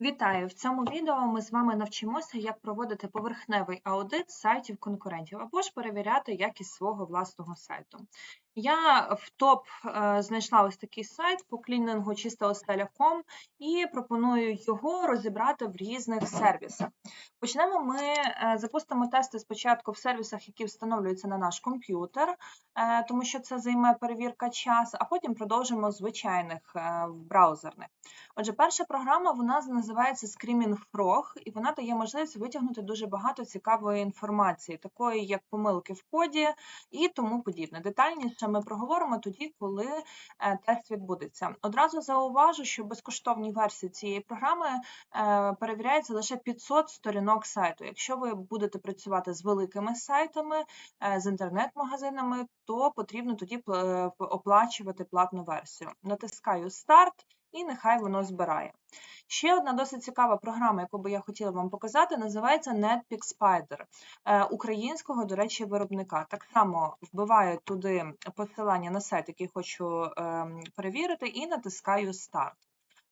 Вітаю! В цьому відео ми з вами навчимося, як проводити поверхневий аудит сайтів конкурентів або ж перевіряти якість свого власного сайту. Я в топ е, знайшла ось такий сайт по клінінгу чистоостеля.com і пропоную його розібрати в різних сервісах. Почнемо ми е, запустимо тести спочатку в сервісах, які встановлюються на наш комп'ютер, е, тому що це займе перевірка часу, а потім продовжимо звичайних браузерних. Отже, перша програма вона називається Screaming Frog, і вона дає можливість витягнути дуже багато цікавої інформації, такої як помилки в коді і тому подібне. Детальніше ми проговоримо тоді, коли е, тест відбудеться. Одразу зауважу, що безкоштовні версії цієї програми перевіряються перевіряється лише 500 сторінок сайту. Якщо ви будете працювати з великими сайтами, е, з інтернет-магазинами, то потрібно тоді оплачувати платну версію. Натискаю старт і нехай воно збирає. Ще одна досить цікава програма, яку би я хотіла вам показати, називається NetPeak Spider е, українського, до речі, виробника. Так само вбиваю туди посилання на сайт, який хочу ем, перевірити, і натискаю Старт.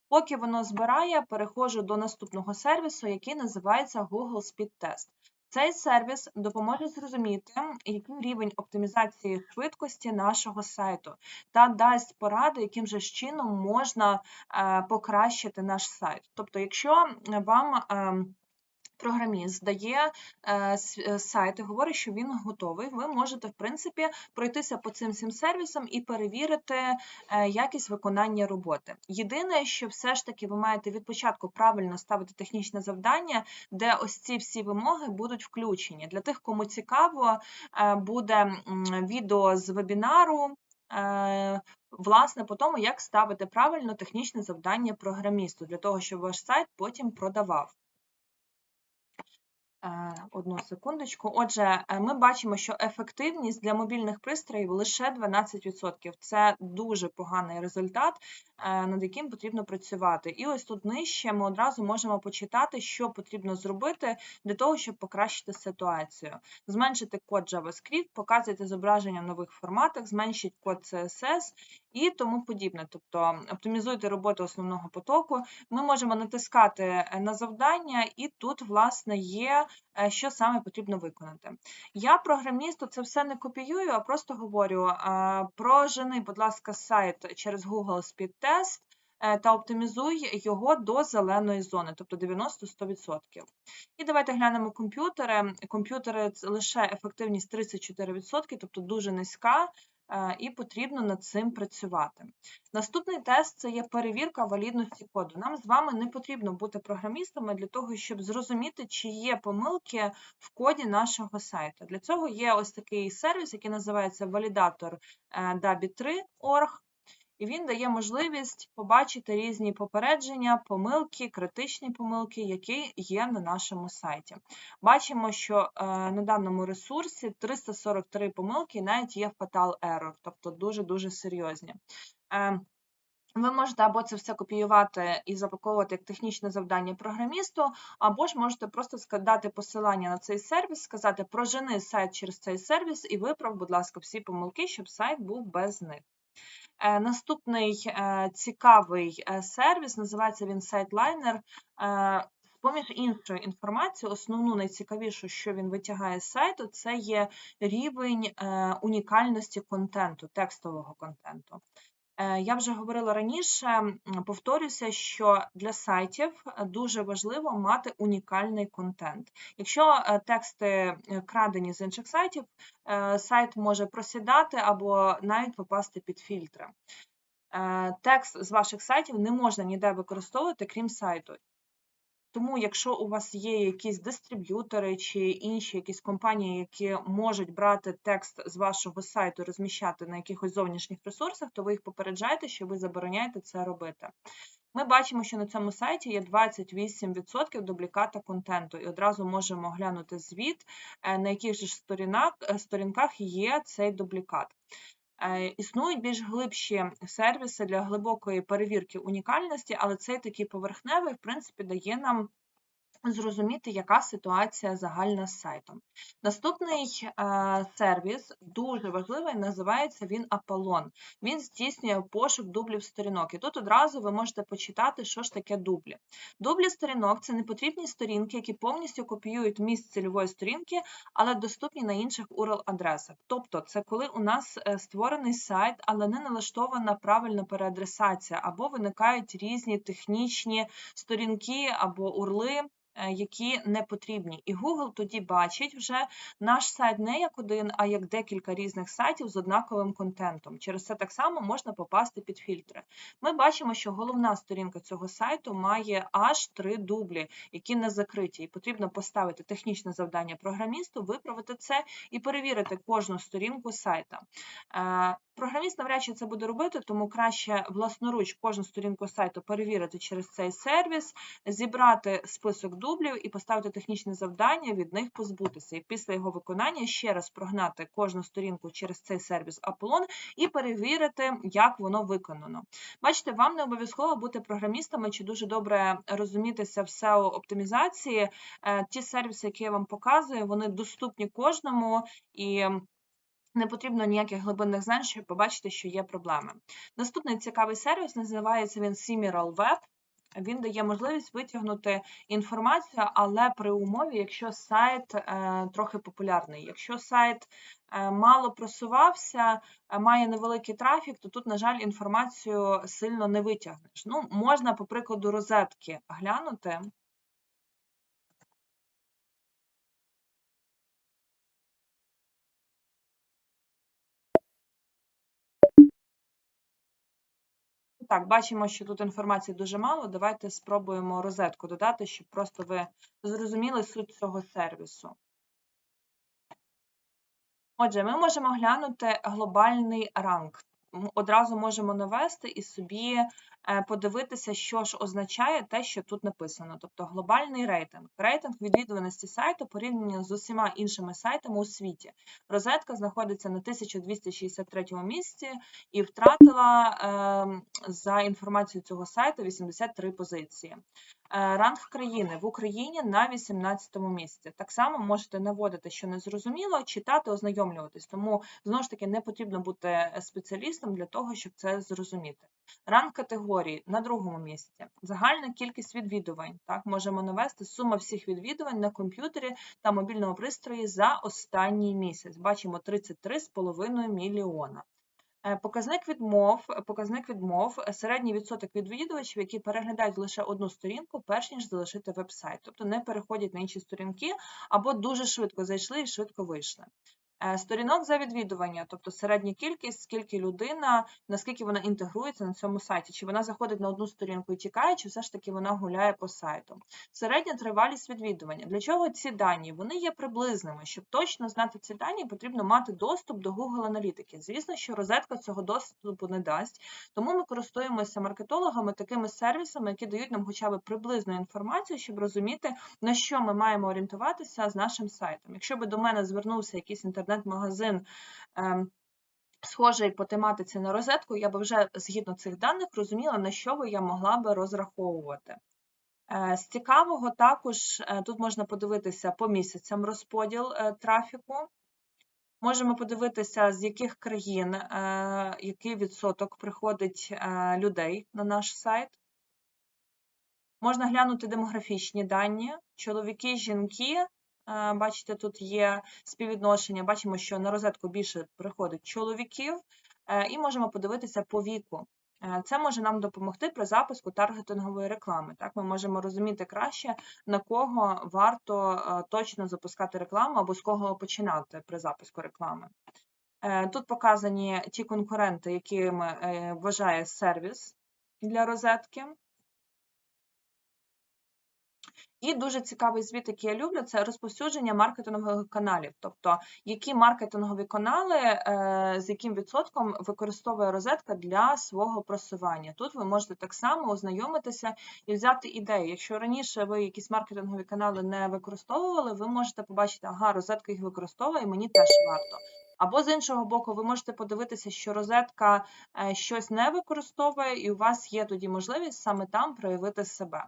Поки воно збирає, переходжу до наступного сервісу, який називається Google Speed Test. Цей сервіс допоможе зрозуміти, який рівень оптимізації швидкості нашого сайту, та дасть поради, яким же чином можна е, покращити наш сайт. Тобто, якщо вам ем, програміст дає е, е, сайт і говорить, що він готовий, ви можете, в принципі, пройтися по цим всім сервісам і перевірити е, якість виконання роботи. Єдине, що все ж таки ви маєте від початку правильно ставити технічне завдання, де ось ці всі вимоги будуть включені. Для тих, кому цікаво, буде відео з вебінару. Власне, по тому, як ставити правильно технічне завдання програмісту, для того, щоб ваш сайт потім продавав. Е, одну секундочку. Отже, е, ми бачимо, що ефективність для мобільних пристроїв лише 12%. Це дуже поганий результат, е, над яким потрібно працювати. І ось тут нижче ми одразу можемо почитати, що потрібно зробити для того, щоб покращити ситуацію. Зменшити код JavaScript, показувати зображення в нових форматах, зменшити код CSS і тому подібне. Тобто оптимізуйте роботу основного потоку. Ми можемо натискати на завдання, і тут, власне, є що саме потрібно виконати. Я програмісту це все не копіюю, а просто говорю: е, прожени, будь ласка, сайт через Google Speed Test е, та оптимізуй його до зеленої зони, тобто 90-100%. І давайте глянемо комп'ютери. Комп'ютери лише ефективність 34%, тобто дуже низька. Е, і потрібно над цим працювати. Наступний тест це є перевірка валідності коду. Нам з вами не потрібно бути програмістами для того, щоб зрозуміти, чи є помилки в коді нашого сайту. Для цього є ось такий сервіс, який називається валідатор DABI3.org. І він дає можливість побачити різні попередження, помилки, критичні помилки, які є на нашому сайті. Бачимо, що е, на даному ресурсі 343 помилки навіть є Fatal Error, тобто дуже-дуже серйозні. Е, ви можете або це все копіювати і запаковувати як технічне завдання програмісту, або ж можете просто дати посилання на цей сервіс, сказати прожени сайт через цей сервіс і виправ, будь ласка, всі помилки, щоб сайт був без них. Е, наступний е, цікавий е, сервіс, називається він SiteLiner. Поміж іншою інформацією, основну найцікавішу, що він витягає з сайту, це є рівень унікальності контенту, текстового контенту. Е, я вже говорила раніше, повторюся, що для сайтів е, дуже важливо мати унікальний контент. Якщо е, тексти крадені з інших сайтів, сайт може просідати або навіть попасти під фільтри. Текст з ваших сайтів не можна ніде використовувати, крім сайту. Тому, якщо у вас є якісь дистриб'ютори чи інші якісь компанії, які можуть брати текст з вашого сайту, розміщати на якихось зовнішніх ресурсах, то ви їх попереджаєте, що ви забороняєте це робити. Ми бачимо, що на цьому сайті є 28% дубліката контенту, і одразу можемо глянути звіт, е, на яких ж е, сторінках є цей дублікат. Е, існують більш глибші сервіси для глибокої перевірки унікальності, але цей такий поверхневий, в принципі, дає нам зрозуміти, яка ситуація загальна з сайтом. Наступний е, сервіс дуже важливий, називається він Apollon. Він здійснює пошук дублів сторінок. І тут одразу ви можете почитати, що ж таке дублі. Дублі сторінок це непотрібні сторінки, які повністю копіюють місць цільової сторінки, але доступні на інших URL-адресах. Тобто, це коли у нас е, створений сайт, але не налаштована правильна переадресація, або виникають різні технічні сторінки або урли. Е, Які не потрібні, і Google тоді бачить вже наш сайт не як один, а як декілька різних сайтів з однаковим контентом. Через це так само можна попасти під фільтри. Ми бачимо, що головна сторінка цього сайту має аж три дублі, які не закриті. І потрібно поставити технічне завдання програмісту, виправити це і перевірити кожну сторінку сайта. Програміст навряд чи це буде робити, тому краще власноруч кожну сторінку сайту перевірити через цей сервіс, зібрати список дублів і поставити технічне завдання від них позбутися. І після його виконання ще раз прогнати кожну сторінку через цей сервіс Apollon і перевірити, як воно виконано. Бачите, вам не обов'язково бути програмістами чи дуже добре розумітися в SEO-оптимізації. Е, Ті сервіси, які я вам показую, вони доступні кожному і. Не потрібно ніяких глибинних знань, щоб побачити, що є проблеми. Наступний цікавий сервіс називається він Simiral Web. Він дає можливість витягнути інформацію, але при умові, якщо сайт е, трохи популярний. Якщо сайт е, мало просувався, е, має невеликий трафік, то тут, на жаль, інформацію сильно не витягнеш. Ну, можна, по прикладу, розетки глянути. Так, бачимо, що тут інформації дуже мало. Давайте спробуємо розетку додати, щоб просто ви зрозуміли суть цього сервісу. Отже, ми можемо глянути глобальний ранг. Одразу можемо навести і собі е, подивитися, що ж означає те, що тут написано. Тобто глобальний рейтинг. Рейтинг відвідуваності сайту порівняно з усіма іншими сайтами у світі. Розетка знаходиться на 1263 місці і втратила ем, за інформацією цього сайту 83 позиції. Е, Ранг країни в Україні на 18-му місці. Так само можете наводити, що не зрозуміло, читати, ознайомлюватись. Тому знову ж таки не потрібно бути спеціалістом для того, щоб це зрозуміти. Ранг категорії на другому місці. Загальна кількість відвідувань. Так, можемо навести сума всіх відвідувань на комп'ютері та мобільному пристрої за останній місяць. Бачимо 33,5 мільйона. Е, Показник відмов, показник відмов, е, середній відсоток відвідувачів, які переглядають лише одну сторінку, перш ніж залишити веб-сайт, тобто не переходять на інші сторінки або дуже швидко зайшли і швидко вийшли. Е, Сторінок за відвідування, тобто середня кількість, скільки людина, наскільки вона інтегрується на цьому сайті, чи вона заходить на одну сторінку і тікає, чи все ж таки вона гуляє по сайту. Середня тривалість відвідування. Для чого ці дані? Вони є приблизними. Щоб точно знати ці дані, потрібно мати доступ до Google аналітики. Звісно, що розетка цього доступу не дасть, тому ми користуємося маркетологами такими сервісами, які дають нам хоча б приблизну інформацію, щоб розуміти, на що ми маємо орієнтуватися з нашим сайтом. Якщо би до мене звернувся якийсь інтернет-магазин. ем, Схожий по тематиці на розетку, я би вже згідно цих даних розуміла, на що би я могла би розраховувати. Е, З цікавого також е, тут можна подивитися по місяцям розподіл е, трафіку. Можемо подивитися, з яких країн який відсоток приходить людей на наш сайт. Можна глянути демографічні дані. Чоловіки, жінки. Бачите, тут є співвідношення. Бачимо, що на розетку більше приходить чоловіків. Е, І можемо подивитися по віку. Е, Це може нам допомогти при запуску таргетингової реклами. Так, ми можемо розуміти краще, на кого варто е, точно запускати рекламу або з кого починати при запуску реклами. Тут показані ті конкуренти, якими вважає сервіс для розетки. І дуже цікавий звіт, який я люблю, це розповсюдження маркетингових каналів. Тобто, які маркетингові канали, е, з яким відсотком використовує розетка для свого просування. Тут ви можете так само ознайомитися і взяти ідею. Якщо раніше ви якісь маркетингові канали не використовували, ви можете побачити, ага, розетка їх використовує, мені теж варто. Або з іншого боку, ви можете подивитися, що розетка е, щось не використовує, і у вас є тоді можливість саме там проявити себе.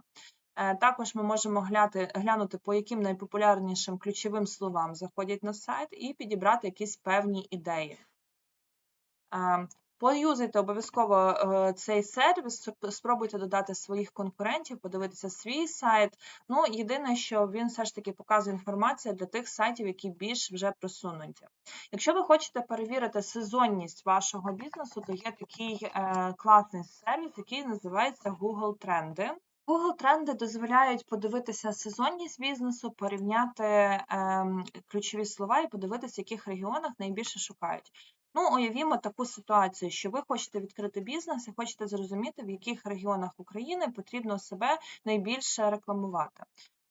Е, Також ми можемо гляти, глянути, по яким найпопулярнішим ключовим словам заходять на сайт, і підібрати якісь певні ідеї. Е, Поюзайте обов'язково е, цей сервіс, спробуйте додати своїх конкурентів, подивитися свій сайт. Ну, єдине, що він все ж таки показує інформацію для тих сайтів, які більш вже просунуті. Якщо ви хочете перевірити сезонність вашого бізнесу, то є такий класний сервіс, який називається Google Тренди. Google тренди дозволяють подивитися сезонність бізнесу, порівняти ем, ключові слова і подивитися, в яких регіонах найбільше шукають. Ну, уявімо таку ситуацію, що ви хочете відкрити бізнес і хочете зрозуміти, в яких регіонах України потрібно себе найбільше рекламувати.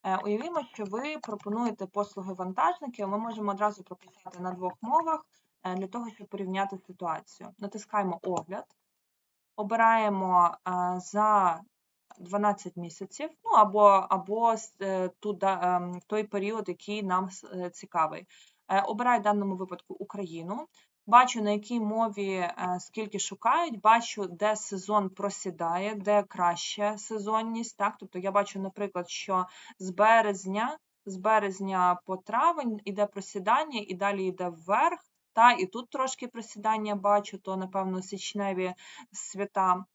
Е, Уявімо, що ви пропонуєте послуги вантажників, ми можемо одразу прописати на двох мовах е, для того, щоб порівняти ситуацію. Натискаємо огляд, обираємо е, за 12 місяців, ну або, або е, ту, да- ем, той період, який нам е, цікавий. Е, Обираю в даному випадку Україну. Бачу, на якій мові скільки шукають, бачу, де сезон просідає, де краща сезонність. Так? Тобто я бачу, наприклад, що з березня, з березня по травень іде просідання, і далі йде вверх. Та, і тут трошки просідання бачу, то, напевно, січневі свята.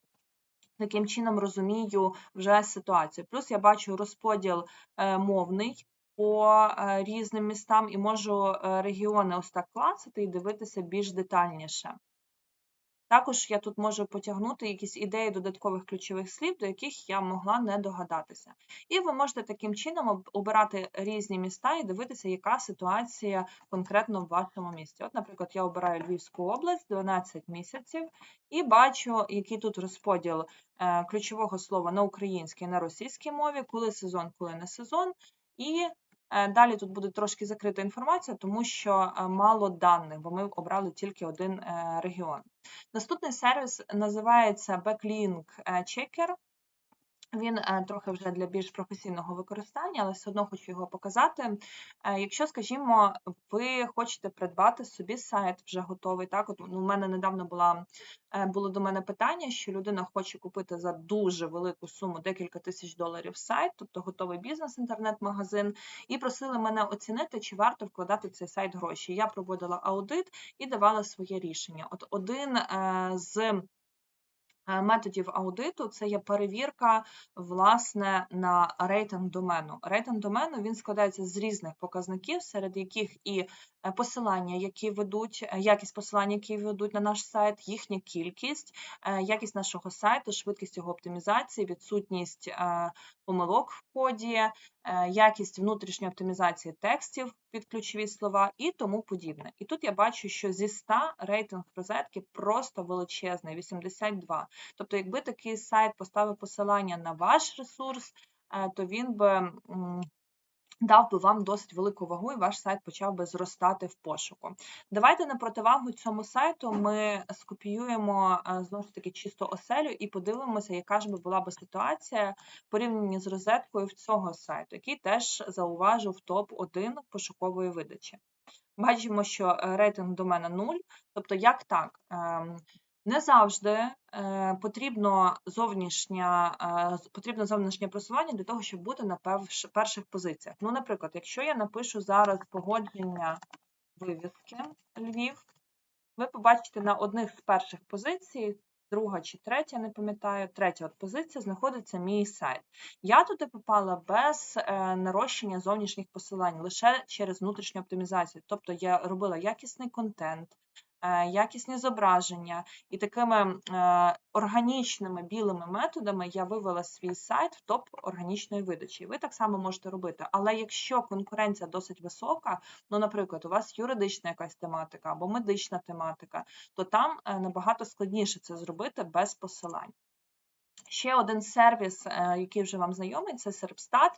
Таким чином розумію вже ситуацію. Плюс я бачу розподіл е, мовний по е, різним містам і можу е, регіони ось так клацати і дивитися більш детальніше. Також я тут можу потягнути якісь ідеї додаткових ключових слів, до яких я могла не догадатися. І ви можете таким чином об- обирати різні міста і дивитися, яка ситуація конкретно в вашому місті. От, наприклад, я обираю Львівську область 12 місяців і бачу, який тут розподіл е, ключового слова на українській, на російській мові, коли сезон, коли не сезон. І далі тут буде трошки закрита інформація, тому що е, мало даних, бо ми обрали тільки один е, регіон. Наступний сервіс називається Backlink е, Checker. Він е, трохи вже для більш професійного використання, але все одно хочу його показати. Е, Якщо, скажімо, ви хочете придбати собі сайт вже готовий, так от ну, у мене недавно була е, було до мене питання, що людина хоче купити за дуже велику суму декілька тисяч доларів сайт, тобто готовий бізнес, інтернет-магазин, і просили мене оцінити, чи варто вкладати в цей сайт гроші. Я проводила аудит і давала своє рішення. От один з методів аудиту це є перевірка власне на рейтинг домену. Рейтинг домену він складається з різних показників, серед яких і е, посилання, які ведуть, е, якість посилань, які ведуть на наш сайт, їхня кількість, е, якість нашого сайту, швидкість його оптимізації, відсутність е, помилок в коді, е, якість внутрішньої оптимізації текстів під ключові слова і тому подібне. І тут я бачу, що зі 100 рейтинг розетки просто величезний 82. Тобто, якби такий сайт поставив посилання на ваш ресурс, е, то він би дав би вам досить велику вагу, і ваш сайт почав би зростати в пошуку. Давайте на противагу цьому сайту ми скопіюємо е, знову ж таки чисто оселю і подивимося, яка ж би була би ситуація порівняно з розеткою в цього сайту, який теж зауважив топ-1 пошукової видачі. Бачимо, що е, рейтинг до мене 0. Тобто, як так? Не завжди е, потрібно зовнішня, е, потрібно зовнішнє просування для того, щоб бути на перш- перших позиціях. Ну, наприклад, якщо я напишу зараз погодження вивіски Львів, ви побачите на одних з перших позицій, друга чи третя, не пам'ятаю, третя от позиція знаходиться мій сайт. Я туди попала без е, нарощення зовнішніх посилань, лише через внутрішню оптимізацію. Тобто я робила якісний контент, якісні зображення, і такими е, органічними білими методами я вивела свій сайт в топ органічної видачі. Ви так само можете робити. Але якщо конкуренція досить висока, ну, наприклад, у вас юридична якась тематика або медична тематика, то там е, набагато складніше це зробити без посилань. Ще один сервіс, е, який вже вам знайомий, це Serpstat.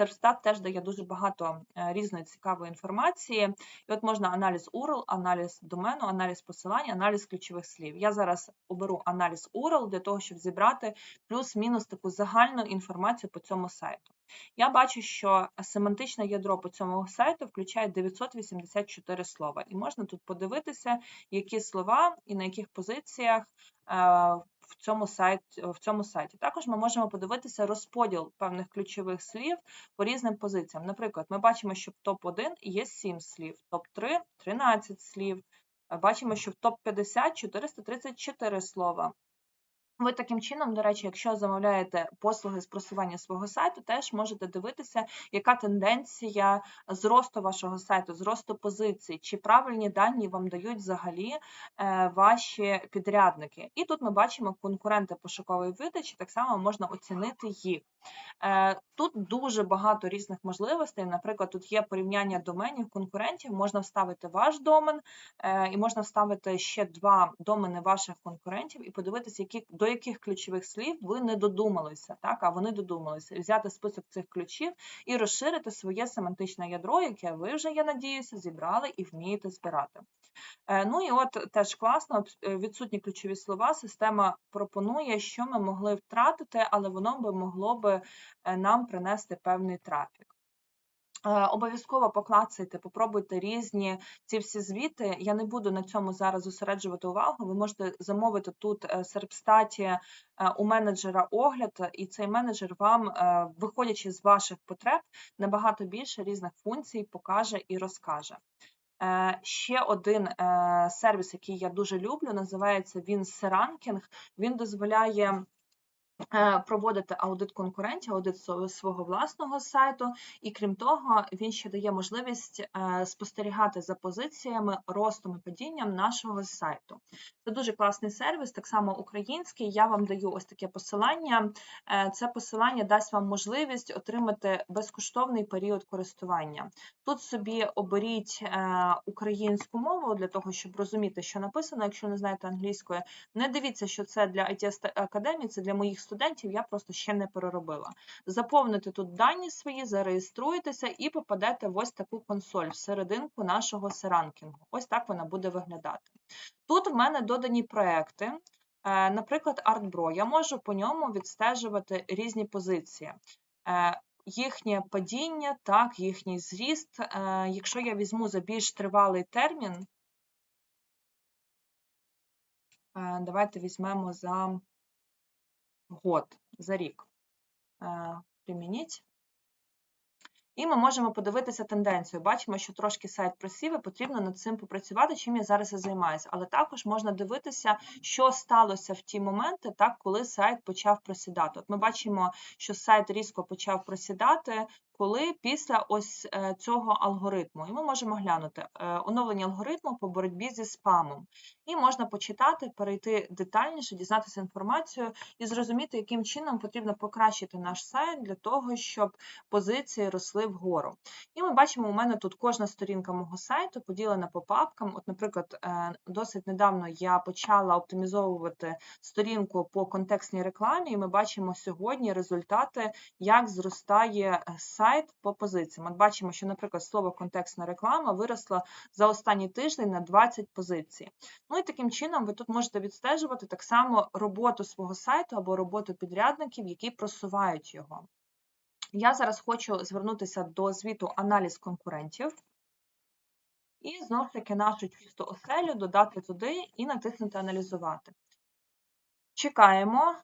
Serpstat теж дає дуже багато е, різної цікавої інформації. І от можна аналіз URL, аналіз домену, аналіз посилань, аналіз ключових слів. Я зараз оберу аналіз URL для того, щоб зібрати плюс-мінус таку загальну інформацію по цьому сайту. Я бачу, що семантичне ядро по цьому сайту включає 984 слова, і можна тут подивитися, які слова і на яких позиціях е, в цьому сайті. В цьому сайті. Також ми можемо подивитися розподіл певних ключових слів по різним позиціям. Наприклад, ми бачимо, що в топ-1 є 7 слів, топ-3 – 13 слів. Бачимо, що в топ-50 – 434 слова. Ви таким чином, до речі, якщо замовляєте послуги з просування свого сайту, теж можете дивитися, яка тенденція зросту вашого сайту, зросту позицій, чи правильні дані вам дають взагалі е, ваші підрядники. І тут ми бачимо конкуренти пошукової видачі, так само можна оцінити їх. Е, тут дуже багато різних можливостей. Наприклад, тут є порівняння доменів конкурентів, можна вставити ваш домен, е, і можна вставити ще два домени ваших конкурентів і подивитися, які до яких ключових слів ви не додумалися, так, а вони додумалися, взяти список цих ключів і розширити своє семантичне ядро, яке ви вже, я надіюся, зібрали і вмієте збирати. Е, ну і от теж класно, е, відсутні ключові слова. Система пропонує, що ми могли втратити, але воно би могло би е, нам принести певний трафік. Е, обов'язково поклацайте, попробуйте різні ці всі звіти. Я не буду на цьому зараз зосереджувати увагу. Ви можете замовити тут е, серпстаті е, у менеджера огляд, і цей менеджер вам, виходячи з ваших потреб, набагато більше різних функцій покаже і розкаже. Ще один сервіс, який я дуже люблю, називається він Seranking. Він дозволяє проводити аудит конкурентів, аудит свого власного сайту, і крім того, він ще дає можливість е, спостерігати за позиціями, ростом і падінням нашого сайту. Це дуже класний сервіс, так само український. Я вам даю ось таке посилання. Е, це посилання дасть вам можливість отримати безкоштовний період користування. Тут собі оберіть українську мову для того, щоб розуміти, що написано. Якщо не знаєте англійської, не дивіться, що це для IT академії, це для моїх студентів я просто ще не переробила. Заповните тут дані свої, зареєструєтеся і попадете в ось таку консоль в нашого серанкінгу. Ось так вона буде виглядати. Тут в мене додані проекти. Е, наприклад, ArtBro. Я можу по ньому відстежувати різні позиції. Е, їхнє падіння, так, їхній зріст. Е, якщо я візьму за більш тривалий термін, давайте візьмемо за год за рік. Е, примініть. І ми можемо подивитися тенденцію. Бачимо, що трошки сайт просів, і потрібно над цим попрацювати, чим я зараз і займаюся. Але також можна дивитися, що сталося в ті моменти, так, коли сайт почав просідати. От ми бачимо, що сайт різко почав просідати, коли після ось е, цього алгоритму. І ми можемо глянути е, оновлення алгоритму по боротьбі зі спамом. І можна почитати, перейти детальніше, дізнатися інформацію і зрозуміти, яким чином потрібно покращити наш сайт для того, щоб позиції росли вгору. І ми бачимо, у мене тут кожна сторінка мого сайту поділена по папкам. От, наприклад, е, досить недавно я почала оптимізовувати сторінку по контекстній рекламі, і ми бачимо сьогодні результати, як зростає сайт сайт по позиціям. От бачимо, що, наприклад, слово контекстна реклама виросло за останній тиждень на 20 позицій. Ну і таким чином ви тут можете відстежувати так само роботу свого сайту або роботу підрядників, які просувають його. Я зараз хочу звернутися до звіту аналіз конкурентів. І знову ж таки нашу чисту оселю додати туди і натиснути Аналізувати. Чекаємо,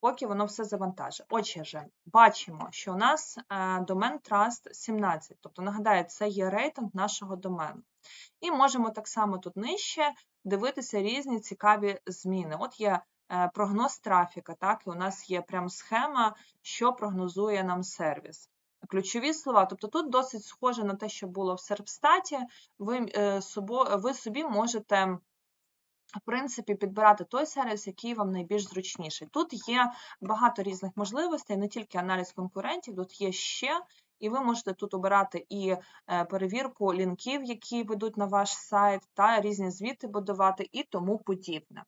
поки воно все завантажить. Отже, бачимо, що у нас домен Trust 17, тобто, нагадаю, це є рейтинг нашого домену. І можемо так само тут нижче дивитися різні цікаві зміни. От є е, прогноз трафіка, так, і у нас є прям схема, що прогнозує нам сервіс. Ключові слова, тобто тут досить схоже на те, що було в серпстаті, е, ви собі можете в принципі, підбирати той сервіс, який вам найбільш зручніший. Тут є багато різних можливостей, не тільки аналіз конкурентів, тут є ще, і ви можете тут обирати і е, перевірку лінків, які ведуть на ваш сайт, та різні звіти будувати і тому подібне.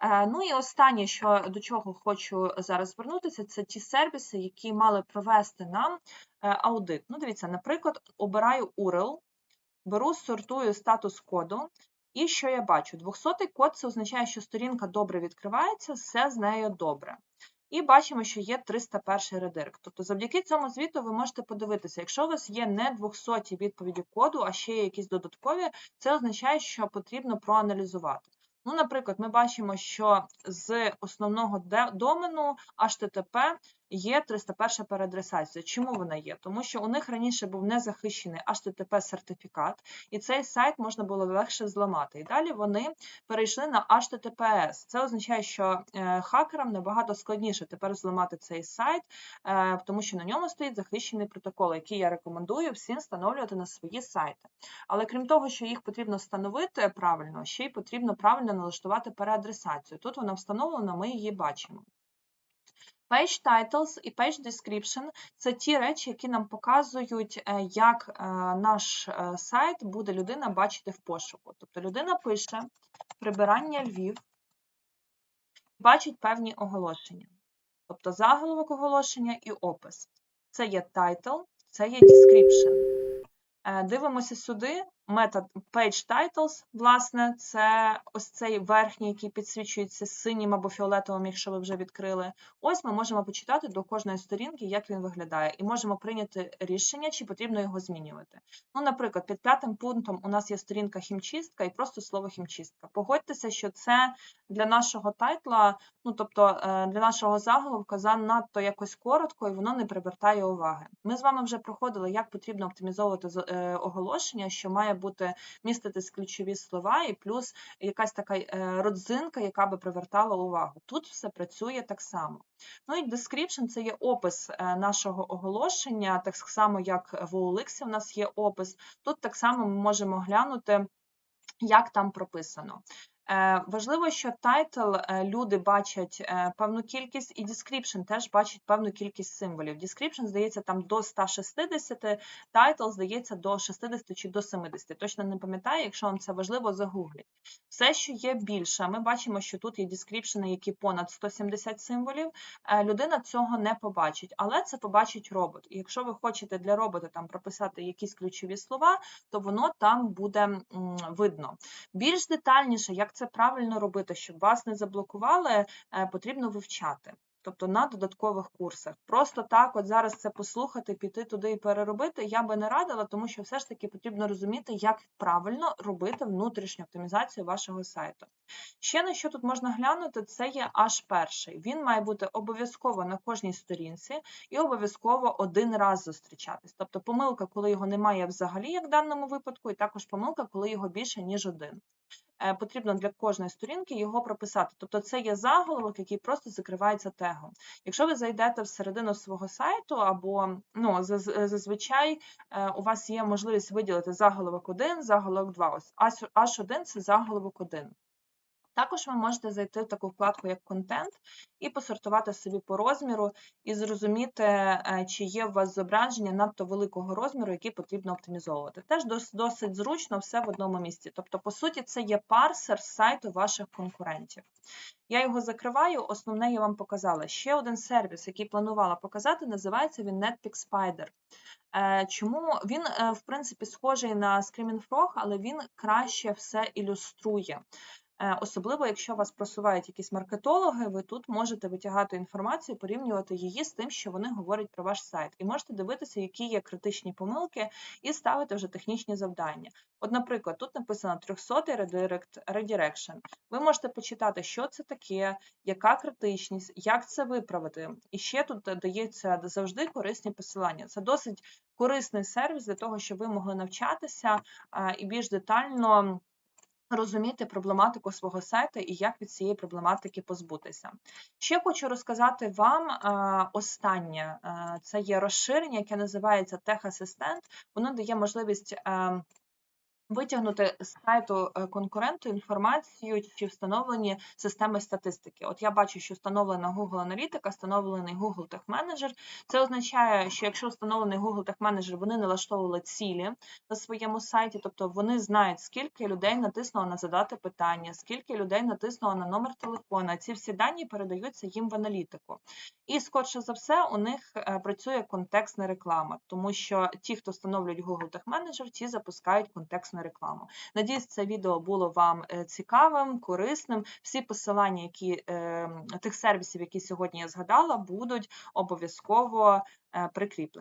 Е, ну і останнє, що до чого хочу зараз звернутися, це ті сервіси, які мали провести нам е, аудит. Ну, дивіться, наприклад, обираю URL, беру, сортую статус коду. І що я бачу? 200-й код це означає, що сторінка добре відкривається, все з нею добре. І бачимо, що є 301 редирект. Тобто, завдяки цьому звіту ви можете подивитися, якщо у вас є не 200 відповіді коду, а ще є якісь додаткові, це означає, що потрібно проаналізувати. Ну, наприклад, ми бачимо, що з основного домену HTTP є 301 переадресація. Чому вона є? Тому що у них раніше був незахищений HTTP-сертифікат, і цей сайт можна було легше зламати. І далі вони перейшли на HTTPS. Це означає, що е, хакерам набагато складніше тепер зламати цей сайт, е, тому що на ньому стоїть захищений протокол, який я рекомендую всім встановлювати на свої сайти. Але крім того, що їх потрібно встановити правильно, ще й потрібно правильно налаштувати переадресацію. Тут вона встановлена, ми її бачимо. Page titles і page description – це ті речі, які нам показують, е, як е, наш е, сайт буде людина бачити в пошуку. Тобто людина пише прибирання Львів, бачить певні оголошення. Тобто заголовок оголошення і опис. Це є title, це є description. Дивимося сюди. Метод page titles, власне, це ось цей верхній, який підсвічується синім або фіолетовим, якщо ви вже відкрили. Ось ми можемо почитати до кожної сторінки, як він виглядає, і можемо прийняти рішення, чи потрібно його змінювати. Ну, наприклад, під п'ятим пунктом у нас є сторінка хімчистка і просто слово хімчистка. Погодьтеся, що це для нашого тайтла, ну тобто е, для нашого заголовка занадто якось коротко і воно не привертає уваги. Ми з вами вже проходили, як потрібно оптимізовувати е, оголошення, що має бути міститись ключові слова, і плюс якась така е, родзинка, яка би привертала увагу. Тут все працює так само. Ну і description – це є опис е, нашого оголошення, так само як в OLX у нас є опис. Тут так само ми можемо глянути, як там прописано. Е, Важливо, що тайтл е, люди бачать е, певну кількість, і description теж бачить певну кількість символів. Description, здається, там до 160, тайтл, здається, до 60 чи до 70. Точно не пам'ятаю, якщо вам це важливо, загугліть. Все, що є більше, ми бачимо, що тут є description, які понад 170 символів. Людина цього не побачить, але це побачить робот. І якщо ви хочете для робота там прописати якісь ключові слова, то воно там буде видно. Більш детальніше, як це правильно робити, щоб вас не заблокували, е, потрібно вивчати. Тобто на додаткових курсах. Просто так, от зараз це послухати, піти туди і переробити, я би не радила, тому що все ж таки потрібно розуміти, як правильно робити внутрішню оптимізацію вашого сайту. Ще на що тут можна глянути, це є аж перший. Він має бути обов'язково на кожній сторінці і обов'язково один раз зустрічатись. Тобто помилка, коли його немає взагалі, як в даному випадку, і також помилка, коли його більше, ніж один. Е, Потрібно для кожної сторінки його прописати. Тобто це є заголовок, який просто закривається тегом. Якщо ви зайдете всередину свого сайту, або ну, заз- зазвичай е, у вас є можливість виділити заголовок 1, заголовок 2. Ось H1 – це заголовок 1. Також ви можете зайти в таку вкладку, як контент, і посортувати собі по розміру, і зрозуміти, е, чи є у вас зображення надто великого розміру, який потрібно оптимізовувати. Теж досить зручно все в одному місці. Тобто, по суті, це є парсер сайту ваших конкурентів. Я його закриваю, основне я вам показала. Ще один сервіс, який планувала показати, називається він Netpeak Spider. Е, Чому він, е, в принципі, схожий на Screaming Frog, але він краще все ілюструє. Е, Особливо, якщо вас просувають якісь маркетологи, ви тут можете витягати інформацію, порівнювати її з тим, що вони говорять про ваш сайт. І можете дивитися, які є критичні помилки, і ставити вже технічні завдання. От, наприклад, тут написано 300 редирект, редірекшн. Ви можете почитати, що це таке, яка критичність, як це виправити. І ще тут дається завжди корисні посилання. Це досить корисний сервіс для того, щоб ви могли навчатися і більш детально розуміти проблематику свого сайту і як від цієї проблематики позбутися. Ще хочу розказати вам е, останнє. Е, Це є розширення, яке називається Tech Assistant. Воно дає можливість е, витягнути з сайту е, конкуренту інформацію чи встановлені системи статистики. От я бачу, що встановлена Google Аналітика, встановлений Google Tech Manager. Це означає, що якщо встановлений Google Tech Manager, вони налаштовували цілі на своєму сайті, тобто вони знають, скільки людей натиснуло на задати питання, скільки людей натиснуло на номер телефона. Ці всі дані передаються їм в аналітику. І скорше за все, у них е, працює контекстна реклама, тому що ті, хто встановлюють Google Tech Manager, ті запускають контекстну рекламу. Надіюсь, це відео було вам е, цікавим, корисним. Всі посилання, які е, тих сервісів, які сьогодні я згадала, будуть обов'язково е, прикріплені.